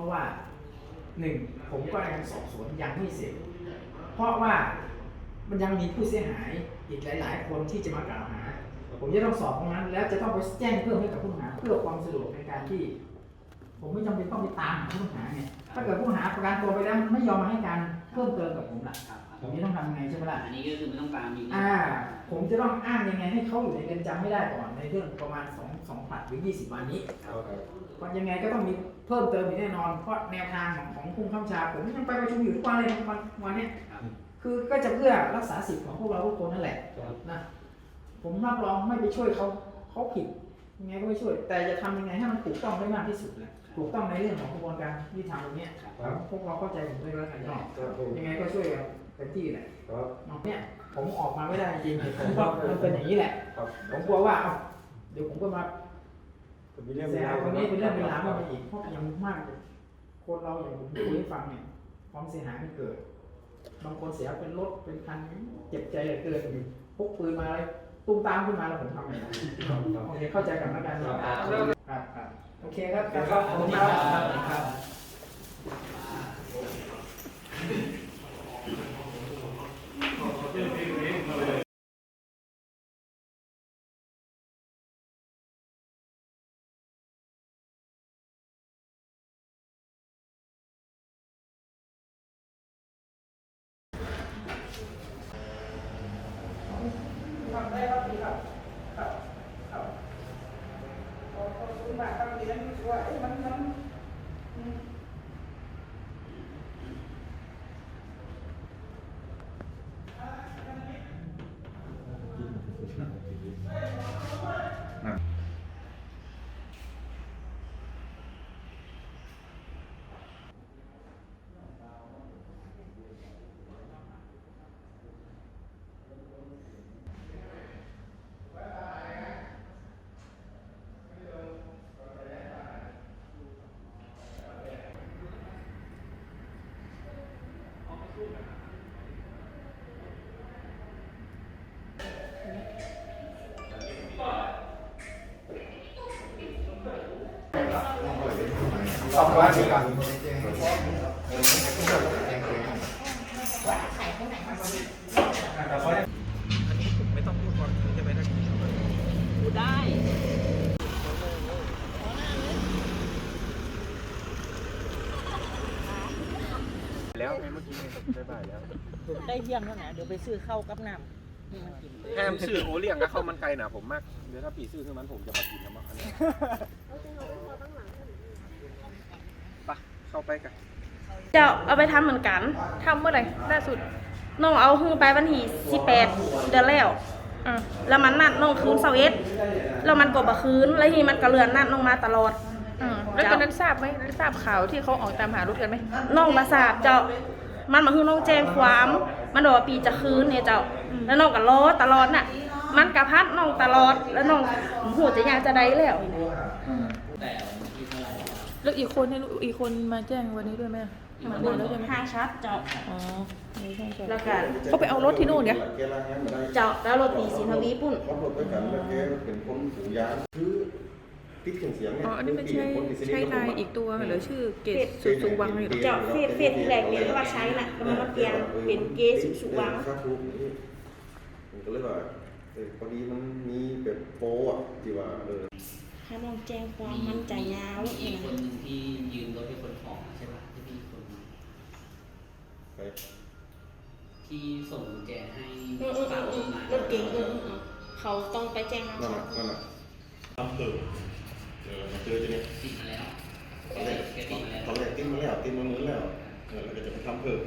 ราะว่าหนึ่งผมก็ยังสอบสวนยังไม่เสร็จ เพราะว่ามันยังมีผู้เสียหายอีกหลาย ๆ คนที่จะมากล่าวหา ผมจะต้องสอบตรงนั้น แล้วจะต้องไปแจ้งเพิ่มให้กับผู้ต้องหาเพื่อความสะดวกในการที่ ผมไม่จำเป็นต้องไปตามหาผู้ต้องหาไงถ้าเกิดผู้ต้องหาประกันตัวไปแล้วไม่ยอมมาให้การเพิ่มเติม กับผมล่ะครับผมจะต้องทำยังไงใช่ไหมล่ะ อันนี้ก็คือไม่ต้องตามอีกอ่า ผมจะต้องอ้างยังไงให้เขาอยู่ในเรือนจำไม่ได้ก่อนในเรื่องประมาณ2 2ผลัดหรือ 20 วันนี้ครับครับก็ยังไงก็ต้องมีเพิ่มเติมอีกแน่นอน เพราะแนวทางของของผู้ข้ามชา ผมยังไปประชุมอยู่ทุกวันเลยวันวันเนี้ยครับคือก็จะเพื่อรักษาสิทธิ์ของพวกเราทุกคนนั่นแหละครับ นะ ผมรับรองไม่ไปช่วยเขาเขาผิด ยังไงก็ไม่ช่วย แต่จะทำยังไงให้มันถูกต้องได้มากที่สุดแหละถูกต้องในเรื่องของกระบวนการที่ทำตรงเนี้ยครับ พวกเราเข้าใจผมด้วยแล้วกันเนาะครับผมยังไงก็ช่วยกันเต็มที่แหละครับ เนาะเนี่ยผมออกมาไม่ได้จริงๆผมก็มันเป็นอย่างนี้แหละ ครับผมกลัวว่าเอ้าเดี๋ยวผมก็มาผมมีเรื่องเสียหายคนนี้เป็นเรื่องเป็นราวคขึ้นมาอีกเพราะอย่างมากเลยคนเราอย่างผมคุยให้ฟังเนี่ยความเสียหายมันเกิด บางคนเสียเป็นรถเป็นคันเจ็บใจเหลือเกินอยู่พกปืนมาเลย ตุ้มตามขึ้นมาแล้วผมทำไงล่ะครับโอเคเข้าใจกันแล้วกันเนาะครับครับครับโอเคครับครับขอบคุณครับครับครับ มากครับดีนะรู้สึกว่าเอ้ยมันมันอืม ขอบคุณครับ ไม่ต้องพูดก่อนใช่ไหมถ้า พูดได้ แล้วไงเมื่อกี้ไงได้บ่ายแล้ว ได้เที่ยงแล้วนะเดี๋ยวไปซื้อข้าวกับน้ำนี่มันกินแฮมซื้อโอเลี้ยงกับข้าวมันไก่หนาผมมาก เดี๋ยวถ้าปีซื้อคือมันผมจะมากินนะมั้งอันนี้ไปเข้าไปกันจะเอาไปทำเหมือนกันทำเมื่อไหร่ล่าสุดน้องเอาหื้อไปวันที่สิบแปดเดือนแล้วอืมแล้วมันนัดน้องคืนเสาร์เอ็ดแล้วมันก็บ่คืนแล้วทีนี้มันก็เลื่อนนัดน้องมาตลอด อืมแล้วตอนนั้นทราบไหมได้ทราบข่าวที่เขาออกตามหารถกันไหมน้องมาทราบเจ้า มันมาคือน้องแจ้งความ มันบอกว่าปีจะคืนเนี่ยเจ้า แล้วน้องก็รอตลอดน่ะ มันกระพัดน้องตลอด แล้วน้องหูจะอยากจะได้แล้วแต่วันที่เท่าไหร่ครับแล้วอีกคนเนี่ยอีกคนมาแจ้งวันนี้ด้วยไหมมาด้วยแล้วใช่ไหมห้างชัดเจ้า อ๋อไม่ใช่ใช่แล้วก็เขาไปเอารถที่นู่นเนี่ยแกล้างงานมาได้เจ้าแล้วรถตีสินทวีปุ่นขับรถไปกันแล้วแกเป็นคนสูงยางคือ ติดเครื่องเสียงเนี่ยอ๋ออันนี้ไม่ใช่คนที่สนิทใช่กับผมนายอะอีกตัวหรือชื่อเกศสุสุวังอยู่เจ้าเฟซเฟซที่แรกเนี่ยว่าใช้น่ะแล้วมันมาเปลี่ยนเป็นเกสุสุวังเออครับถูกนี่ผมก็เลยว่าเออพอดีมันมีแบบโปรอะที่ว่าเออถ้าน้องแจ้งความมั่นใจยาวมีเนี่ยคนหนึ่งที่ยืมรถเป็นคนของใช่ปะที่พี่คนไปที่ส่งกุญแจให้อืมอืมฝากรอืถมมารถเก๋งอืมอืมอืมเขาต้องไปแจ้งห้างนั่นชัน่ะดนั่นน่ะทำเพิ่มเออมาเจอจะเนี่ยติดมาแล้วตอนแรกแกติดมาแล้วตอนแรกติ้นมาแล้วติ้นมาเงินแล้วเออแล้วก็จะไปทำเพิ่ม